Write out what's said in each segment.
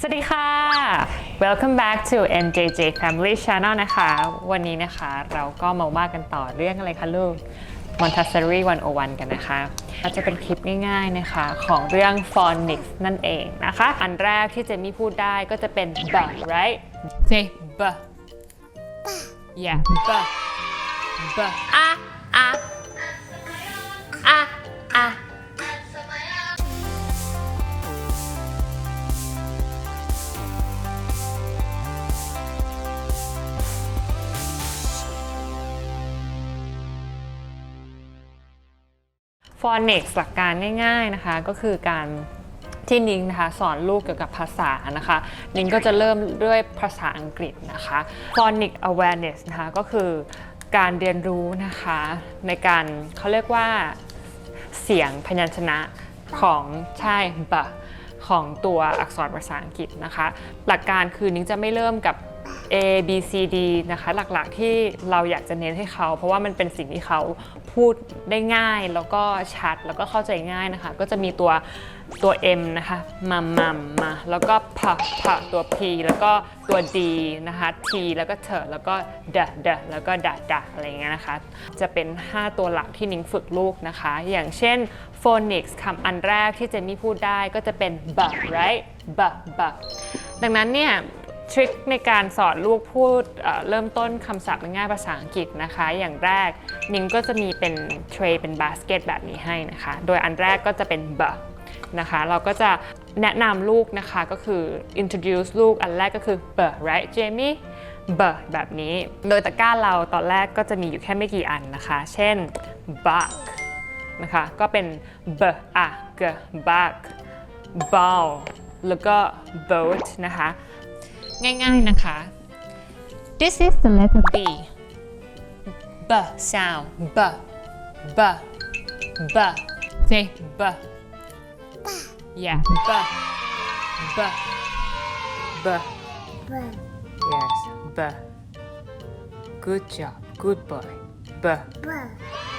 สวัสดีค่ะ Welcome back to NJJ Family Channel นะคะ วันนี้นะคะเราก็มาว่ากันต่อเรื่องอะไรคะลูก Montessori 101 กันนะคะอาจจะเป็นคลิปง่ายๆนะคะ ของเรื่อง phonics นั่นเองนะคะ อันแรกที่เจมี่พูดได้ก็จะเป็น b right say b yeah b b ah ฟอนิกส์หลักการง่าย ๆนะคะ ก็คือการที่นิ้งนะคะสอนลูกเกี่ยวกับภาษานะคะ นิ้งก็จะเริ่มด้วยภาษาอังกฤษนะคะ phonic awareness นะคะก็คือการเรียนรู้นะคะในการเขาเรียกว่าเสียงพยัญชนะของใช่บะ ของตัวอักษรภาษาอังกฤษนะคะ หลักการคือนิ้งจะไม่เริ่มกับ A B C D นะคะหลักๆที่เราอยากจะเน้นให้เขา เพราะว่ามันเป็นสิ่งที่เขาพูดได้ง่ายแล้วก็ชัดแล้วก็เข้าใจง่ายนะคะ ก็จะมีตัว ตัว M นะคะมามัมมา แล้วก็พะพะตัว P แล้วก็ตัว D นะคะ T แล้วก็เถแล้วก็ดะดะแล้วก็ดะดะอะไรเงี้ยนะคะ จะเป็น 5 ตัวหลักที่นิ้งฝึกลูกนะคะ อย่างเช่น phonics คำอันแรกที่เจมี่พูดได้ก็จะเป็น b right b b ดังนั้นเนี่ยทริคในการสอนลูกพูดเเริ่มต้นคำศัพท์ง่ายภาษาอังกฤษนะคะ อย่างแรกนิ้งก็จะมีเป็นเทรย์เป็นบาสเกตแบบนี้ให้นะคะ โดยอันแรกก็จะเป็นบะ นะคะ เราก็จะแนะนำลูกนะคะก็คือ introduce ลูกอันแรกก็คือเบ right Jamie เบแบบนี้ โดยตะกร้าเราตอนแรกก็จะมีอยู่แค่ไม่กี่อันนะคะ เช่น buck นะคะ ก็เป็น b a g buck ball แล้วก็ boat นะคะ ง่ายๆนะคะ This is the letter B B sound B B B say B yeah B B B yes B good job good boy B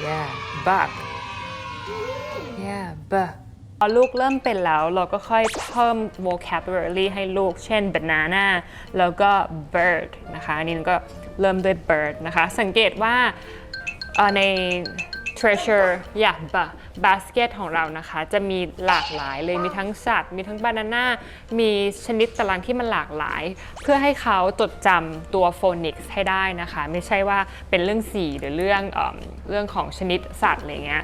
yeah buck yeah B พอลูกเริ่มเป็นแล้วเราก็ค่อยเพิ่ม vocabulary ให้ลูก เช่น banana แล้วก็ bird นะคะอันนี้ก็เริ่มด้วย bird นะคะ สังเกตว่าเอ่อใน treasure อย่าง basket ของเรานะคะ จะมีหลากหลายเลยมีทั้งสัตว์ มีทั้ง banana มีชนิดตารางที่มันหลากหลาย เพื่อให้เขาจดจำตัว phonics ให้ได้นะคะ ไม่ใช่ว่าเป็นเรื่องสีหรือเรื่องเอเรื่องของชนิดสัตว์อะไรเงี้ย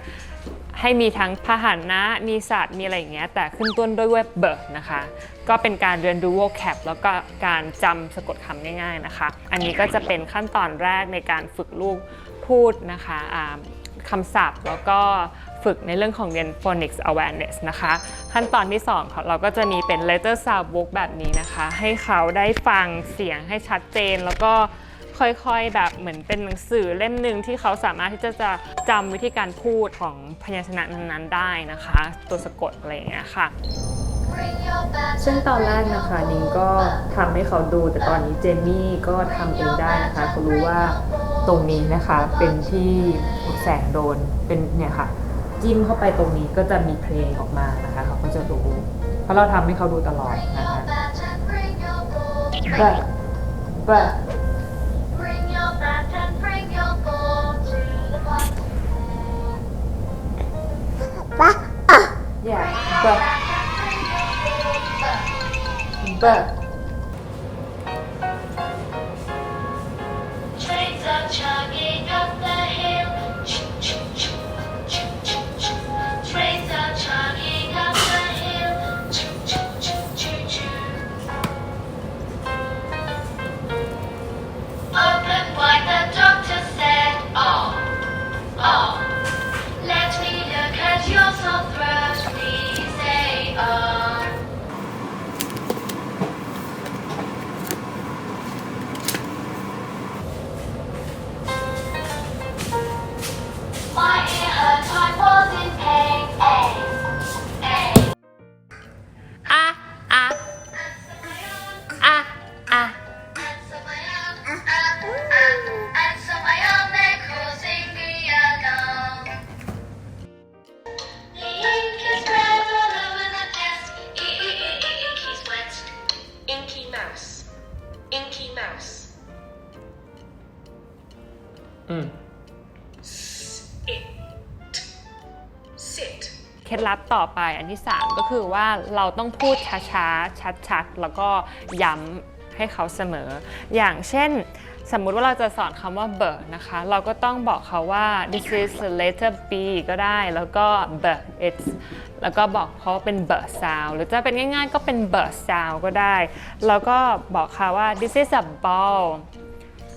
ให้มีทั้งพาหนะมีสัตว์ มีอะไรอย่างเงี้ย แต่ขึ้นต้นด้วยเว็บเบิร์นะคะ ก็เป็นการเรียนรู้ vocab แล้วก็การจำสะกดคำง่ายๆนะคะ อันนี้ก็จะเป็นขั้นตอนแรกในการฝึกลูกพูดนะคะอ่า คำศัพท์ แล้วก็ฝึกในเรื่องของเรียน phonics awareness นะคะ ขั้นตอนที่2ของเราก็จะมีเป็น letter sound book แบบนี้นะคะ ให้เขาได้ฟังเสียงให้ชัดเจน แล้วก็ค่อยๆ แบบเหมือนเป็นหนังสือเล่มหนึ่งที่เขาสามารถที่จะจะจำวิธีการพูดของพยัญชนะนั้นๆได้นะคะ ตัวสะกดอะไรอย่างเงี้ยค่ะซึ่งตอนแรกนะคะนิ้งก็ทำให้เขาดู แต่ตอนนี้เจมี่ก็ทำเองได้นะคะเขารู้ว่าตรงนี้นะคะเป็นที่ แสงโดนเป็นเนี่ยค่ะ จิ้มเข้าไปตรงนี้ก็จะมีเพลงออกมานะคะ เขาก็จะรู้เพราะเราทำให้เขาดูตลอดนะคะ but but Bring your bat and bring your ball to the pot. yeah but but อืม It. Sit. เคล็ดลับต่อไปอันที่ 3 ก็คือว่าเราต้องพูดช้าๆ ชัดๆ แล้วก็ย้ำให้เขาเสมอ อย่างเช่น สมมุติว่าเราจะสอนคำว่า bird นะคะ เราก็ต้องบอกเขาว่า this is the letter B ก็ได้ แล้วก็ bird it's แล้วก็บอกเขาว่าเป็น bird sound หรือจะเป็นง่ายๆ ก็เป็น bird sound ก็ได้ แล้วก็บอกเขาว่า this is a ball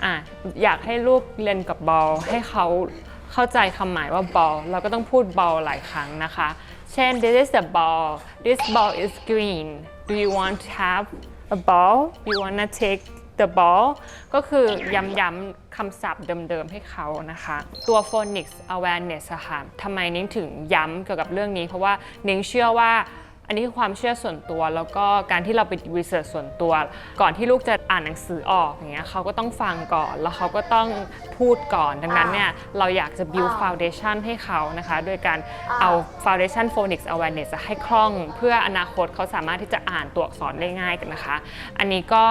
อะอยากให้ลูกเรียนกับบอลให้เขาเข้าใจคำหมายว่าบอลเราก็ต้องพูดบอลหลายครั้งนะคะ เช่น this is a ball this ball is green do you want to have a ball you wanna take the ball ก็คือย้ำๆคำศัพท์เดิมๆให้เขานะคะ ตัว phonics awareness ค่ะทำไมนิ้งถึงย้ำเกี่ยวกับเรื่องนี้ เพราะว่านิ้งเชื่อว่า อันนี้คือความเชื่อส่วนตัวแล้วก็การที่เราไปรีเสิร์ชส่วนตัว ก่อนที่ลูกจะอ่านหนังสือออกอย่างเงี้ยเขาก็ต้องฟังก่อน แล้วเขาก็ต้องพูดก่อนดังนั้นเนี่ยเราอยากจะ build foundation ให้เขานะคะโดยการเอา foundation phonics awareness ให้คล่อง เพื่ออนาคตเขาสามารถที่จะอ่านตัวอักษรได้ง่ายกันนะคะ อันนี้ก็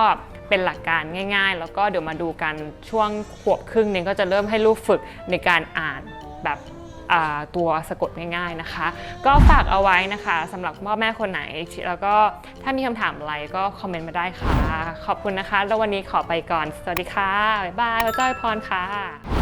เป็นหลักการง่าย ๆ แล้วก็เดี๋ยวมาดูกันช่วงขวบครึ่งหนึงก็จะเริ่มให้ลูกฝึกในการอ่านแบบอ่า ตัวสะกดง่ายๆนะคะ ก็ฝากเอาไว้นะคะสำหรับพ่อแม่คนไหน แล้วก็ถ้ามีคำถามอะไรก็คอมเมนต์มาได้ค่ะ ขอบคุณนะคะ แล้ววันนี้ขอไปก่อน สวัสดีค่ะ บ๊ายบายพระเจ้าอวยพรค่ะ